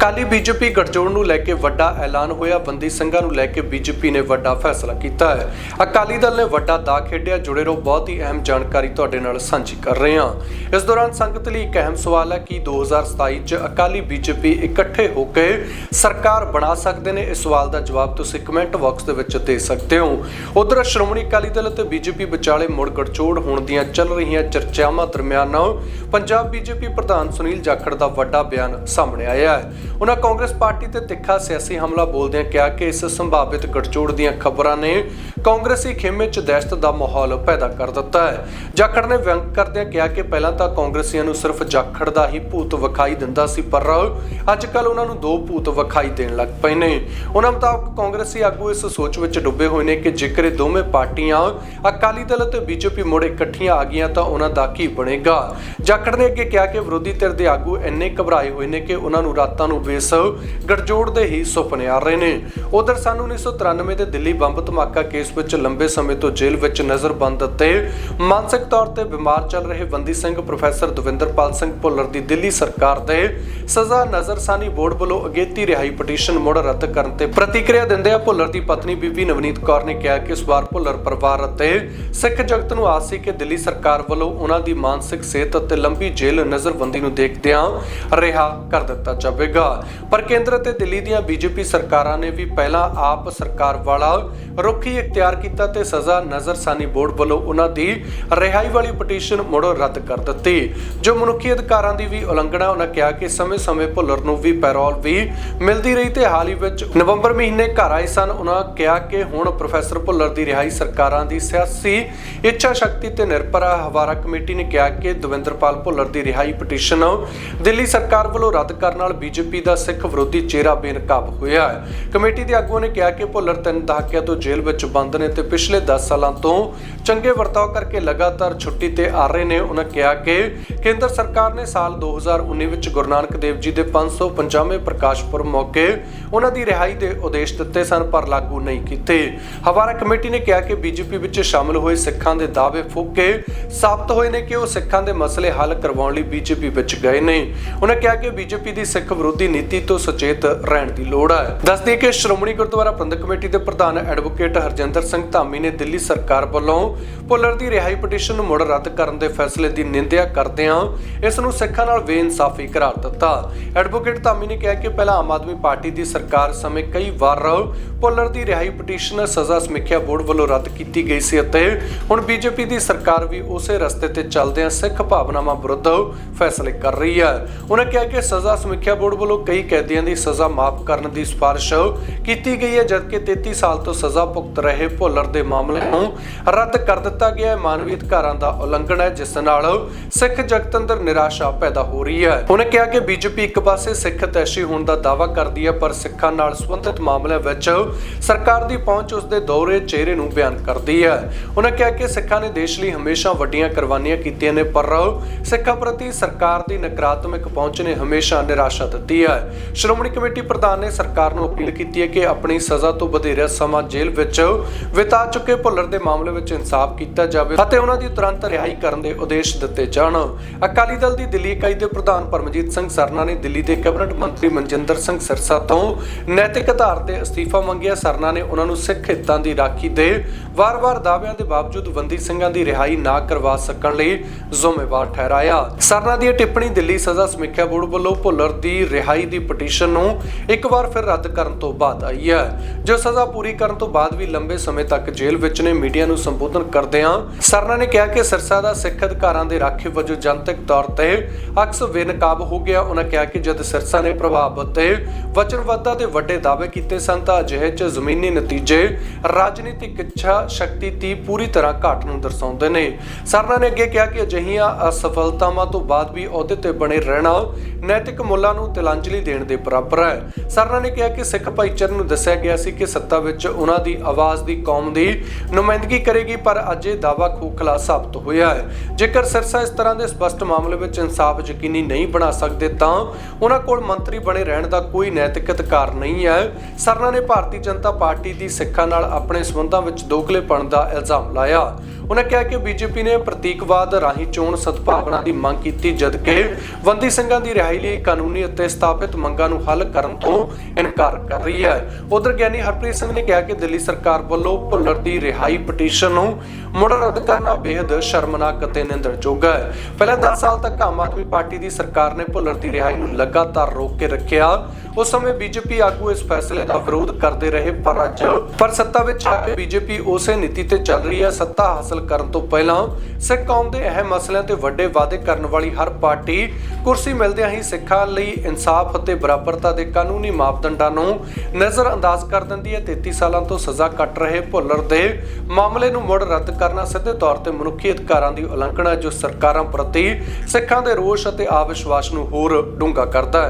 Akali BJP ਗਠਜੋੜ ਨੂੰ ਲੈ ਕੇ ਵੱਡਾ ਐਲਾਨ ਹੋਇਆ। ਬੰਦੀ ਸਿੰਘਾਂ ਨੂੰ ਲੈ ਕੇ ਬੀਜੇਪੀ ਨੇ ਵੱਡਾ ਫੈਸਲਾ ਕੀਤਾ ਹੈ। ਅਕਾਲੀ ਦਲ ਨੇ ਵੱਡਾ ਦਾ ਖੇਡਿਆ। ਜੁੜੇ ਰਹੋ, ਬਹੁਤ ਹੀ ਅਹਿਮ ਜਾਣਕਾਰੀ ਤੁਹਾਡੇ ਨਾਲ ਸਾਂਝੀ ਕਰ ਰਹੇ ਹਾਂ। ਇਸ ਦੌਰਾਨ ਸੰਗਤ ਲਈ ਇੱਕ ਅਹਿਮ ਸਵਾਲ ਹੈ ਕਿ 2027 ਚ ਅਕਾਲੀ ਬੀਜੇਪੀ ਇਕੱਠੇ ਹੋ ਕੇ ਸਰਕਾਰ ਬਣਾ ਸਕਦੇ ਨੇ? ਇਸ ਸਵਾਲ ਦਾ ਜਵਾਬ ਤੁਸੀਂ ਕਮੈਂਟ ਬਾਕਸ ਦੇ ਵਿੱਚ ਦੇ ਸਕਦੇ ਹੋ। ਉਧਰ ਸ਼੍ਰੋਮਣੀ ਅਕਾਲੀ ਦਲ ਅਤੇ ਬੀਜੇਪੀ ਵਿਚਾਲੇ ਮੁੜ ਗਠਜੋੜ ਹੋਣ ਦੀਆਂ ਚੱਲ ਰਹੀਆਂ ਚਰਚਾਵਾਂ ਦਰਮਿਆਨ ਪੰਜਾਬ ਬੀਜੇਪੀ ਪ੍ਰਧਾਨ ਸੁਨੀਲ ਜਾਖੜ ਦਾ ਵੱਡਾ ਬਿਆਨ ਸਾਹਮਣੇ ਆਇਆ ਹੈ। ਉਹਨਾਂ ਕਾਂਗਰਸ ਪਾਰਟੀ ਤੇ ਤਿੱਖਾ ਸਿਆਸੀ ਹਮਲਾ ਬੋਲਦਿਆਂ ਕਿਹਾ ਕਿ ਇਸ ਸੰਭਾਵਿਤ ਗਠਜੋੜ ਦੀਆਂ ਖਬਰਾਂ ਨੇ ਕਾਂਗਰਸੀ ਖੇਮੇ 'ਚ ਦਹਿਸ਼ਤ ਦਾ ਮਾਹੌਲ ਪੈਦਾ ਕਰ ਦਿੱਤਾ ਹੈ। ਜਾਖੜ ਨੇ ਵਿਅੰਗ ਕਰਦਿਆਂ ਕਿਹਾ ਕਿ ਪਹਿਲਾਂ ਤਾਂ ਕਾਂਗਰਸੀਆਂ ਨੂੰ ਸਿਰਫ ਜਾਖੜ ਦਾ ਹੀ ਭੂਤ ਵਿਖਾਈ ਦਿੰਦਾ ਸੀ, ਪਰ ਅੱਜ ਕੱਲ ਉਹਨਾਂ ਨੂੰ ਦੋ ਭੂਤ ਵਿਖਾਈ ਦੇਣ ਲੱਗ ਪਏ ਨੇ। ਉਹਨਾਂ ਮੁਤਾਬਕ ਕਾਂਗਰਸੀ ਆਗੂ ਇਸ ਸੋਚ ਵਿੱਚ ਡੁੱਬੇ ਹੋਏ ਨੇ ਕਿ ਜੇਕਰ ਇਹ ਦੋਵੇਂ ਪਾਰਟੀਆਂ ਅਕਾਲੀ ਦਲ ਅਤੇ ਬੀਜੇਪੀ ਮੁੜ ਇਕੱਠੀਆਂ ਆ ਗਈਆਂ ਤਾਂ ਉਹਨਾਂ ਦਾ ਕੀ ਬਣੇਗਾ? ਜਾਖੜ ਨੇ ਅੱਗੇ ਕਿਹਾ ਕਿ ਵਿਰੋਧੀ ਧਿਰ ਦੇ ਆਗੂ ਇੰਨੇ ਘਬਰਾਏ ਹੋਏ ਨੇ ਕਿ ਉਹਨਾਂ ਨੂੰ ਰਾਤਾਂ ਨੂੰ ਬੇਸ ਗੜਜੋੜ ਦੇ ਹੀ ਸੁਪਨੇ ਆ ਰਹੇ ਨੇ। ਉਧਰ ਸਾਨੂੰ 1993 ਦੇ ਦਿੱਲੀ ਬੰਬ ਧਮਾਕਾ ਕੇਸ ਵਿੱਚ ਲੰਬੇ ਸਮੇਂ ਤੋਂ ਜੇਲ੍ਹ ਵਿੱਚ ਨਜ਼ਰਬੰਦ ਅਤੇ ਮਾਨਸਿਕ ਤੌਰ ਤੇ ਬਿਮਾਰ ਚੱਲ ਰਹੇ ਬੰਦੀ ਸਿੰਘ ਪ੍ਰੋਫੈਸਰ ਦਵਿੰਦਰਪਾਲ ਸਿੰਘ ਭੁੱਲਰ ਦੀ ਦਿੱਲੀ ਸਰਕਾਰ ਦੇ ਸਜ਼ਾ ਨਜ਼ਰਸਾਨੀ ਬੋਰਡ ਵੱਲੋਂ ਅਗੇਤੀ ਰਿਹਾਈ ਪਟੀਸ਼ਨ ਮੁੜ ਰੱਦ ਕਰਨ ਤੇ ਪ੍ਰਤੀਕਿਰਿਆ ਦਿੰਦੇ ਆ ਭੁੱਲਰ ਦੀ ਪਤਨੀ ਬੀਬੀ ਨਵਨੀਤ ਕੌਰ ਨੇ ਕਿਹਾ ਕਿ ਇਸ ਵਾਰ ਭੁੱਲਰ ਪਰਿਵਾਰ ਅਤੇ ਸਿੱਖ ਜਗਤ ਨੂੰ ਆਸ ਸੀ ਕਿ ਦਿੱਲੀ ਸਰਕਾਰ ਵੱਲੋਂ ਉਹਨਾਂ ਦੀ ਮਾਨਸਿਕ ਸਿਹਤ ਅਤੇ ਲੰਬੀ ਜੇਲ੍ਹ ਨਜ਼ਰਬੰਦੀ ਨੂੰ ਦੇਖਦਿਆਂ ਰਿਹਾ ਕਰ ਦਿੱਤਾ ਜਾਵੇਗਾ। ਪਰ ਕੇਂਦਰ ਅਤੇ ਦਿੱਲੀ ਦੀਆਂ ਬੀਜੇਪੀ ਸਰਕਾਰਾਂ ਨੇ ਵੀ ਪਹਿਲਾਂ ਆਪ ਸਰਕਾਰ ਵਾਲਾ ਰੁਖ ਤਿਆਰ ਕੀਤਾ ਤੇ ਸਜ਼ਾ ਨਜ਼ਰਸਾਨੀ ਬੋਰਡ ਵੱਲੋਂ ਉਹਨਾਂ ਦੀ ਰਿਹਾਈ ਵਾਲੀ ਪਟੀਸ਼ਨ ਮੁੜ ਰੱਦ ਕਰ ਦਿੱਤੀ। ਜੋ ਮਨੁੱਖੀ ਅਧਿਕਾਰਾਂ ਦੀ ਵੀ ਉਲੰਘਣਾ, ਉਹਨਾਂ ਕਿਹਾ ਕਿ ਸਮੇਂ-ਸਮੇਂ ਭੁੱਲਰ ਨੂੰ ਵੀ ਪੈਰੋਲ ਵੀ ਮਿਲਦੀ ਰਹੀ ਤੇ ਹਾਲ ਹੀ ਵਿੱਚ ਨਵੰਬਰ ਮਹੀਨੇ ਘਰ ਆਏ ਸਨ। ਉਹਨਾਂ ਕਿਹਾ ਕਿ ਹੁਣ ਪ੍ਰੋਫੈਸਰ ਭੁੱਲਰ ਦੀ ਰਿਹਾਈ ਸਰਕਾਰਾਂ ਦੀ ਸਿਆਸੀ ਇੱਛਾ ਸ਼ਕਤੀ ਤੇ ਨਿਰਭਰ ਹੈ ਹਵਾਰਾ ਕਮੇਟੀ ਨੇ ਕਿਹਾ ਕਿ ਦਵਿੰਦਰਪਾਲ ਭੁੱਲਰ ਦੀ ਰਿਹਾਈ ਪਟੀਸ਼ਨ ਦਿੱਲੀ ਸਰਕਾਰ ਵੱਲੋਂ ਰੱਦ ਕਰਨ ਨਾਲ ਬੀਜੇਪੀ ਦਾ ਸਿੱਖ ਵਿਰੋਧੀ ਚਿਹਰਾ ਬੇਨਕਾਬ ਹੋਇਆ ਹੈ। ਕਮੇਟੀ ਦੇ ਆਗੂਆਂ ਨੇ ਕਿਹਾ ਕਿ ਭੁੱਲਰ ਤਿੰਨ ਦਹਾਕਿਆਂ ਤੋਂ ਜੇਲ੍ਹ ਵਿੱਚ ਬੰਦ ਨੇ ਤੇ ਪਿਛਲੇ 10 ਸਾਲਾਂ ਤੋਂ ਚੰਗੇ ਵਰਤਾਓ ਕਰਕੇ ਲਗਾਤਾਰ ਛੁੱਟੀ ਤੇ ਆ ਰਹੇ ਨੇ। ਉਹਨਾਂ ਕਿਹਾ ਕਿ ਕੇਂਦਰ ਸਰਕਾਰ ਨੇ ਸਾਲ 2019 ਵਿੱਚ ਗੁਰੂ ਨਾਨਕ ਦੇਵ ਜੀ ਦੇ 550ਵੇਂ ਪ੍ਰਕਾਸ਼ ਪੁਰਬ ਮੌਕੇ ਉਹਨਾਂ ਦੀ ਰਿਹਾਈ ਦੇ ਉਦੇਸ਼ ਦਿੱਤੇ ਸਨ, ਪਰ ਲਾਗੂ ਨਹੀਂ ਕੀਤੇ। ਹਵਾਰਾ ਕਮੇਟੀ ਨੇ ਕਿਹਾ ਕਿ ਬੀਜੇਪੀ ਵਿੱਚ ਸ਼ਾਮਲ ਹੋਏ ਸਿੱਖਾਂ ਦੇ ਦਾਅਵੇ ਫੁੱਕੇ ਸਾਬਤ ਹੋਏ ਨੇ ਕਿ ਉਹ ਸਿੱਖਾਂ ਦੇ ਮਸਲੇ ਹੱਲ ਕਰਵਾਉਣ ਲਈ ਬੀਜੇਪੀ ਵਿੱਚ ਗਏ ਨੇ। ਉਹਨਾਂ ਕਿਹਾ ਕਿ ਬੀਜੇਪੀ ਦੀ ਸਿੱਖ ਵਿਰੋਧੀ ਨੀਤੀ ਤੋਂ ਸੁਚੇਤ ਰਹਿਣ ਦੀ ਲੋੜ ਹੈ। ਦੱਸਦੀ ਕਿ ਸ਼੍ਰੋਮਣੀ ਗੁਰਦੁਆਰਾ ਪ੍ਰਬੰਧਕ ਕਮੇਟੀ ਦੇ ਪ੍ਰਧਾਨ ਐਡਵੋਕੇਟ ਹਰਜਿੰਦਰ ਸਿੰਘ ਧਾਮੀ ਨੇ ਦਿੱਲੀ ਸਰਕਾਰ ਵੱਲੋਂ ਭੁੱਲਰ ਦੀ ਰਿਹਾਈ ਪਟੀਸ਼ਨ ਨੂੰ ਮੁੜ ਰੱਦ ਕਰਨ ਦੇ ਫੈਸਲੇ ਦੀ ਨਿੰਦਿਆ ਕਰਦਿਆਂ ਇਸ ਨੂੰ ਸਿੱਖਾਂ ਨਾਲ ਬੇਇਨਸਾਫੀ ਕਰਾਰ ਦਿੱਤਾ। ਐਡਵੋਕੇਟ ਧਾਮੀ ਨੇ ਕਿਹਾ ਕਿ ਪਹਿਲਾਂ ਆਮ ਆਦਮੀ ਪਾਰਟੀ ਦੀ ਸਰਕਾਰ ਸਮੇਂ ਕਈ ਵਾਰ ਭੁੱਲਰ ਦੀ ਰਿਹਾਈ ਪਟੀਸ਼ਨ ਸਜ਼ਾ ਸਮੀਖਿਆ ਬੋਰਡ ਵੱਲੋਂ ਰੱਦ ਕੀਤੀ ਗਈ ਸੀ ਅਤੇ ਹੁਣ ਬੀਜੇਪੀ ਦੀ ਸਰਕਾਰ ਵੀ ਉਸੇ ਰਸਤੇ ਤੇ ਚੱਲਦਿਆਂ ਸਿੱਖ ਭਾਵਨਾਵਾਂ ਵਿਰੁੱਧ ਫੈਸਲੇ ਕਰ ਰਹੀ ਹੈ। ਉਹਨਾਂ ਕਿਹਾ ਕਿ ਸਜ਼ਾ ਸਮੀਖਿਆ ਬੋਰਡ ਵੱਲੋਂ ਕਈ ਕੈਦੀਆਂ ਦੀ ਸਜ਼ਾ ਮਾਫ ਕਰਨ ਦੀ ਸਿਫਾਰਿਸ਼ ਕੀਤੀ ਗਈ ਹੈ, ਜਦਕਿ 33 ਸਾਲ ਤੋਂ ਸਜ਼ਾ ਭੁਗਤ ਰਹੇ ਭੁੱਲਰ ਦੇ ਮਾਮਲੇ ਨੂੰ ਰੱਦ ਕਰ ਦਿੱਤਾ ਗਿਆ ਹੈ। ਮਾਨਵੀ ਅਧਿਕਾਰਾਂ ਦਾ ਉਲੰਘਣ ਹੈ, ਜਿਸ ਨਾਲ ਸਿੱਖ ਜਗਤ ਅੰਦਰ ਨਿਰਾਸ਼ਾ ਪੈਦਾ ਹੋ ਰਹੀ ਹੈ। ਉਹਨੇ ਕਿਹਾ ਕਿ ਬੀਜੇਪੀ ਇੱਕ ਪਾਸੇ ਸਿੱਖ ਤੈਸ਼ੀ ਹੋਣ ਦਾ ਦਾਅਵਾ ਕਰਦੀ ਹੈ, ਪਰ ਸਿੱਖਾਂ ਨਾਲ ਸੰਬੰਧਿਤ ਮਾਮਲਿਆਂ ਵਿੱਚ ਸਰਕਾਰ ਦੀ ਪਹੁੰਚ ਉਸ ਦੇ ਦੋਹਰੇ ਚਿਹਰੇ ਨੂੰ ਬਿਆਨ ਕਰਦੀ ਹੈ। ਉਹਨਾਂ ਕਿਹਾ ਕਿ ਸਿੱਖਾਂ ਨੇ ਦੇਸ਼ ਲਈ ਹਮੇਸ਼ਾ ਵੱਡੀਆਂ ਕੁਰਬਾਨੀਆਂ ਕੀਤੀਆਂ ਨੇ, ਪਰ ਸਿੱਖਾਂ ਪ੍ਰਤੀ ਸਰਕਾਰ ਦੀ ਨਕਾਰਾਤਮਕ ਪਹੁੰਚ ਨੇ ਹਮੇਸ਼ਾ ਨਿਰਾਸ਼ਾ ਦਿੱਤੀ ਹੈ। ਸ਼੍ਰੋਮਣੀ ਕਮੇਟੀ ਪ੍ਰਧਾਨ ਨੇ ਸਰਕਾਰ ਨੂੰ ਅਪੀਲ ਕੀਤੀ ਹੈ ਕਿ ਆਪਣੀ ਸਜ਼ਾ ਤੋਂ ਵਧੇਰੇ ਸਮਾਂ ਜੇਲ੍ਹ ਵਿੱਚ ਬਿਤਾ ਚੁੱਕੇ ਭੁੱਲਰ ਦੇ ਮਾਮਲੇ ਵਿੱਚ ਇਨਸਾਫ ਕੀਤਾ ਜਾਵੇ ਅਤੇ ਉਹਨਾਂ ਦੀ ਤੁਰੰਤ ਰਿਹਾਈ ਕਰਨ ਦੇ ਉਦੇਸ਼ ਦਿੱਤੇ ਜਾਣ। ਅਕਾਲੀ ਦਲ ਦੀ ਦਿੱਲੀ ਇਕਾਈ ਦੇ ਪ੍ਰਧਾਨ ਪਰਮਜੀਤ ਸਿੰਘ ਸਰਨਾ ਨੇ ਦਿੱਲੀ ਦੇ ਕੈਬਨਿਟ ਮੰਤਰੀ ਮਨਜਿੰਦਰ ਸਿੰਘ ਸਿਰਸਾ ਤੋਂ ਨੈਤਿਕ ਆਧਾਰ ਤੇ ਅਸਤੀਫਾ ਮੰਗਿਆ। ਸਰਨਾ ਨੇ ਉਹਨਾਂ ਨੂੰ ਸਿੱਖ ਹਿੱਤਾਂ ਦੀ ਰਾਖੀ ਦੇ ਵਾਰ-ਵਾਰ ਦਾਅਵਿਆਂ ਦੇ ਬਾਵਜੂਦ ਬੰਦੀ ਸਿੰਘਾਂ ਦੀ ਰਿਹਾਈ ਨਾ ਕਰਵਾ ਸਕਣ ਲਈ ਜ਼ਿੰਮੇਵਾਰ ਠਹਿਰਾਇਆ। ਸਰਨਾ ਦੀ ਇਹ ਟਿੱਪਣੀ ਦਿੱਲੀ ਸਜ਼ਾ ਸਮੀਖਿਆ ਬੋਰਡ ਵੱਲੋਂ ਭੁੱਲਰ ਦੀ ਰਿਹਾਈ ਦੀ ਪਟੀਸ਼ਨ ਨੂੰ ਇੱਕ ਵਾਰ ਫਿਰ ਰੱਦ ਕਰਨ ਤੋਂ ਬਾਅਦ ਆਈ ਹੈ। ਜੋ ਸਜ਼ਾ ਪੂਰੀ ਕਰਨ ਤੋਂ ਬਾਅਦ ਵੀ ਲੰਬੇ ਸਮੇਂ ਤੱਕ ਜੇਲ੍ਹ ਵਿੱਚ ਨੇ ਮੀਡੀਆ ਨੂੰ ਸੰਬੋਧਨ ਕਰਦਿਆਂ ਸਰਨਾ ਨੇ ਕਿਹਾ ਕਿ ਸਿਰਸਾ ਦਾ ਸਿੱਖ ਅਧਿਕਾਰਾਂ ਦੇ ਰਾਖੇ ਵਜੋਂ ਜਨਤਕ ਤੌਰ ਤੇ ਅਕਸ ਬੇਨਕਾਬ ਹੋ ਗਿਆ। ਉਹਨਾਂ ਕਿਹਾ ਕਿ ਜਦ ਸਿਰਸਾ ਨੇ ਪ੍ਰਭਾਵ ਅਤੇ ਵਚਨਬੱਧਤਾ ਦੇ ਵੱਡੇ ਦਾਅਵੇ ਕੀਤੇ ਸਨ ਤਾਂ ਅਜਿਹੇ ਚ ਜ਼ਮੀਨੀ ਨਤੀਜੇ ਰਾਜਨੀਤਿਕ ਇੱਛਾ ਸ਼ਕਤੀ ਦੀ ਪੂਰੀ ਤਰ੍ਹਾਂ ਘਾਟ ਨੂੰ ਦਰਸਾਉਂਦੇ ਨੇ। ਸਰਨਾ ਨੇ ਅੱਗੇ ਕਿਹਾ ਕਿ ਅਜਿਹੀਆਂ ਅਸਫਲਤਾਵਾਂ ਤੋਂ ਬਾਅਦ ਵੀ ਅਹੁਦੇ ਤੇ ਬਣੇ ਰਹਿਣਾ ਨੈਤਿਕ ਮੁੱਲਾਂ ਨੂੰ ਤਿਲਾਂਜਲੀ ਦੇਣ ਦੇ ਬਰਾਬਰ ਹੈ। ਸਰਨਾ ਨੇ ਕਿਹਾ ਕਿ ਸਿੱਖ ਭਾਈਚਾਰੇ ਨੂੰ ਦੱਸਿਆ ਗਿਆ ਸੀ ਕਿ ਸੱਤਾ ਵਿੱਚ ਉਹਨਾਂ ਦੀ ਆਵਾਜ਼ ਦੀ ਕੌਮ ਦੀ ਨੁਮਾਇੰਦਗੀ ਕਰੇਗੀ, ਪਰ ਅੱਜ ਇਹ ਦਾਅਵਾ ਖੋਖਲਾ ਸਾਬਤ ਹੋਇਆ ਹੈ। ਜੇਕਰ ਸਿਰਸਾ ਇਸ ਤਰ੍ਹਾਂ ਦੇ ਸਪਸ਼ਟ ਮਾਮਲੇ ਵਿੱਚ ਇਨਸਾਫ ਯਕੀਨੀ ਨਹੀਂ ਬਣਾ ਸਕਦੇ, ਤਾਂ ਉਹਨਾਂ ਕੋਲ ਮੰਤਰੀ ਬਣੇ ਰਹਿਣ ਦਾ ਕੋਈ ਨੈਤਿਕ ਅਧਿਕਾਰ ਨਹੀਂ ਹੈ। ਸਰਨਾ ਨੇ ਭਾਰਤੀ ਜਨਤਾ ਪਾਰਟੀ ਦੀ ਸਿੱਖਾਂ ਨਾਲ ਆਪਣੇ ਸਬੰਧਾਂ ਵਿੱਚ ਦੋ ਖੋਖਲੇਪਣ ਦਾ ਇਲਜ਼ਾਮ ਲਾਇਆ। ਉਹਨਾਂ ਕਿਹਾ ਕਿ ਬੀਜੇਪੀ ਨੇ ਪ੍ਰਤੀਕਵਾਦ ਰਾਹੀਂ ਚੋਣ ਸਦਭਾਵਨਾ ਦੀ ਮੰਗ ਕੀਤੀ ਜਦਕਿ ਬੰਦੀ ਸਿੰਘਾਂ ਦੀ ਰਿਹਾਈ ਲਈ ਕਾਨੂੰਨੀ ਅਤੇ ਸਥਾਪਿਤ ਮੰਗਾਂ ਨੂੰ ਹੱਲ ਕਰਨ ਤੋਂ ਇਨਕਾਰ ਕਰ ਰਹੀ ਹੈ। ਉਧਰ ਗਿਆਨੀ ਹਰਪ੍ਰੀਤ ਸਿੰਘ ਨੇ ਕਿਹਾ ਕਿ ਦਿੱਲੀ ਸਰਕਾਰ ਵੱਲੋਂ ਭੁੱਲਰ ਦੀ ਰਿਹਾਈ ਪਟੀਸ਼ਨ ਨੂੰ ਮੁੜ ਰੱਦ ਕਰਨਾ ਬੇहद ਸ਼ਰਮਨਾਕ ਅਤੇ ਨਿੰਦਣਯੋਗ ਹੈ। ਪਹਿਲਾਂ 10 ਸਾਲ ਤੱਕ ਆਮ ਆਦਮੀ ਪਾਰਟੀ ਦੀ ਸਰਕਾਰ ਨੇ ਭੁੱਲਰ ਦੀ ਰਿਹਾਈ ਨੂੰ ਲਗਾਤਾਰ ਰੋਕ ਕੇ ਰੱਖਿਆ। ਉਸ ਸਮੇਂ ਬੀਜੇਪੀ ਆਗੂ ਇਸ ਫੈਸਲੇ ਦਾ ਵਿਰੋਧ ਕਰਦੇ ਰਹੇ, ਪਰ ਅੱਜ ਪਰ ਸੱਤਾ ਵਿੱਚ ਆ ਕੇ ਬੀਜੇਪੀ ਉਸੇ ਉਸੇ ਨੀਤੀ ਤੇ ਚੱਲ ਰਹੀ ਹੈ। ਸੱਤਾ ਹਾਸਲ ਕਰਨ ਤੋਂ ਪਹਿਲਾਂ ਸਿੱਖ ਕੌਮ ਦੇ ਅਹਿਮ ਮਸਲਿਆਂ ਤੇ ਵੱਡੇ ਵਾਅਦੇ ਕਰਨ ਵਾਲੀ ਹਰ ਪਾਰਟੀ ਕੁਰਸੀ ਮਿਲਦਿਆਂ ਹੀ ਸਿੱਖਾਂ ਲਈ ਇਨਸਾਫ ਅਤੇ ਬਰਾਬਰਤਾ ਦੇ ਕਾਨੂੰਨੀ ਮਾਪਦੰਡਾਂ ਨੂੰ ਨਜ਼ਰ ਅੰਦਾਜ਼ ਕਰ ਦਿੰਦੀ ਹੈ। 33 ਸਾਲਾਂ ਤੋਂ ਸਜ਼ਾ ਕੱਟ ਰਹੇ ਭੁੱਲਰ ਦੇ ਮਾਮਲੇ ਨੂੰ ਮੁੜ ਰੱਦ ਕਰਨਾ ਸਿੱਧੇ ਤੌਰ ਤੇ ਮਨੁੱਖੀ ਅਧਿਕਾਰਾਂ ਦੀ ਉਲੰਘਣਾ ਹੈ, ਜੋ ਸਰਕਾਰਾਂ ਪ੍ਰਤੀ ਸਿੱਖਾਂ ਦੇ ਰੋਸ਼ ਅਤੇ ਅਵਿਸ਼ਵਾਸ ਨੂੰ ਹੋਰ ਡੂੰਘਾ ਕਰਦਾ ਹੈ।